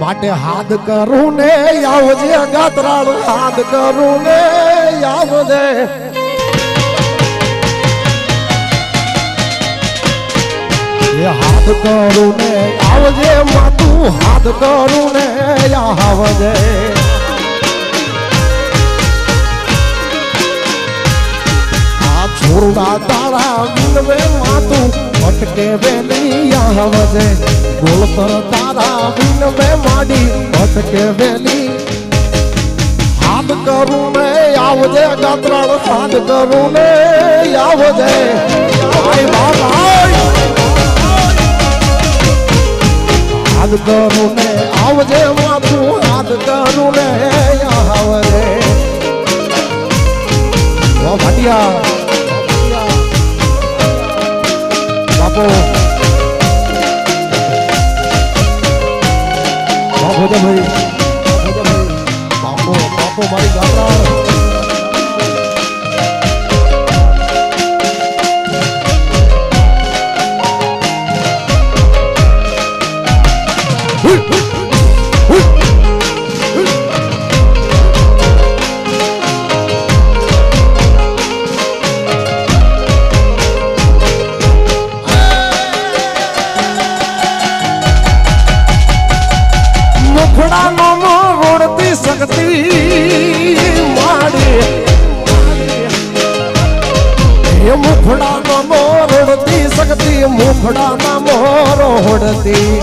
માટે હાથ કરું ને આવજે ગાતરાળ, હાથ કરું ને આવજે હાથ કરું ને આવજે માતું હાથ કરું ને આવજે. આ છોરડા તારા વિનવે માતું ભટકે નહીં, આવજે. ગોળતર તારા વિનવે માડી ભટકે વેલી. હાથ કરું ને આવજે ગાત્રણ હાથ કરું ને આવજે. આય બાબાય. હાથ કરું ને આવજે મોરડતી શક્તિ મુખડાના મોરડતી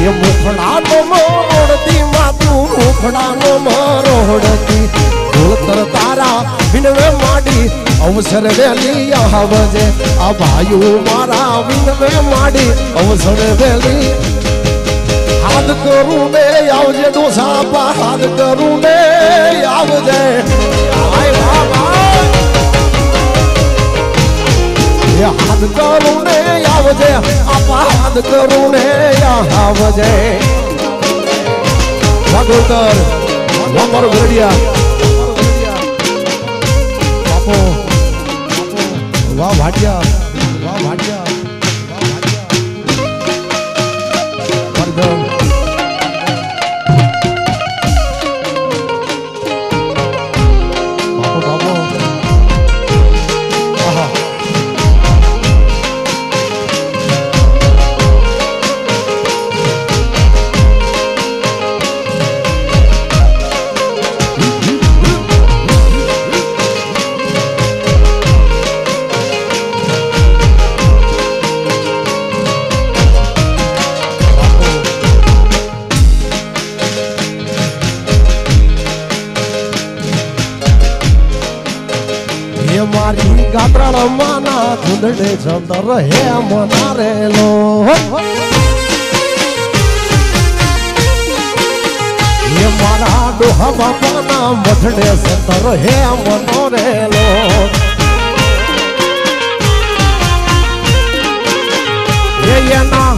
એ મુખડાનો મોરડતી માતું મુખડાનો મોરડતી ભૂલતર તારા વિનવે માડી અવસર વેલી આવજે આ ભાઈઓ મારા વિનવે માડી અવસર વેલી હાથ કરું ને આવજે ડોસા પા હાથ કરું ને આવજે આય બાબા હાથ કરુણે આવજે. આપા હાથ કરુણે આવજે. વાગોતર અમારો ગરડિયા બાપો વાહ ભાટિયા વાહ ભાટિયા હે મારી ગાત્રણ માના ધૂંધડે ચંદર હે મનારેલો હે મારા ડોહા બાપાના મથડે સંતર હે મનોરેલો એના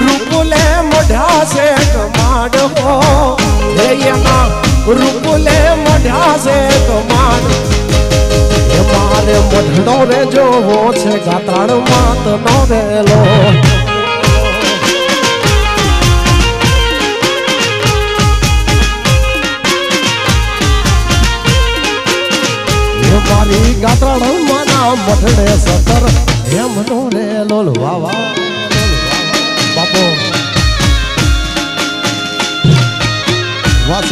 રૂપુલે મઢા છે કમાડ હો એના રૂપુલે મઢા છે કમાડ એ મઢડો રે જોવો છે ગાતાળ માત નો રેલો મારી ગાતાળ માના મઠડે સતર એમ નો રેલો વાહ વાહ બાપો. વાહ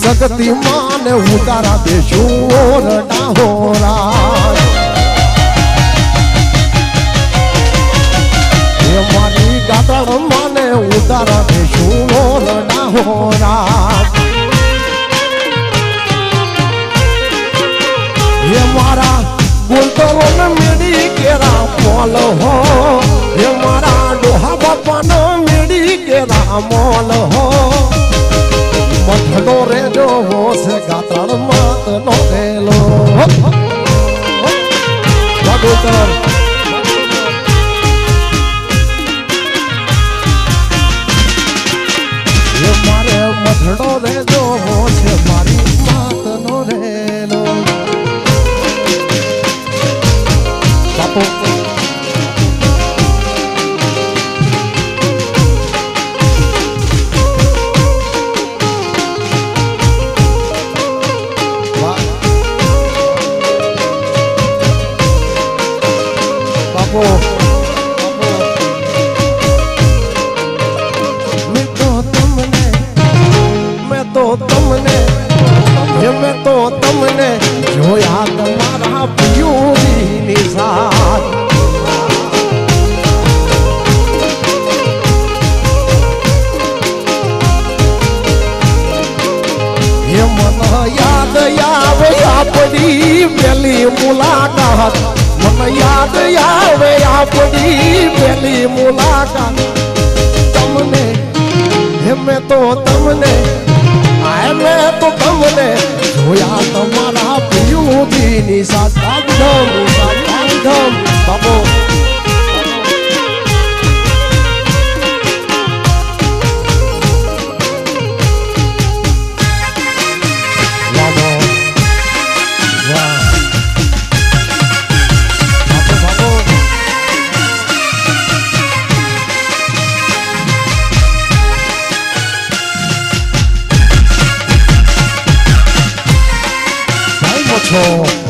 શક્તિ માને ઉતારા દેશું ઓરડા હોરા. હે મારી ગાતણ માને ઉતારા દેશું ઓરડા હોરા. હે મારા બોલતો કરો ને મેડી કેરા મોલ હો. હે મારા ડોહા બાપાનો મેડી કેરા મોલ હો. તો તમને મે તો તમને જોયા તમારા પિયુની સાથ મન યાદ આવે આપણી પેલી મુલાકાત. મન યાદ આવે આપણી પેલી મુલાકાત. તમને મેં તો તમને તમને જોયા તમારા પિયુજીની સાથ control.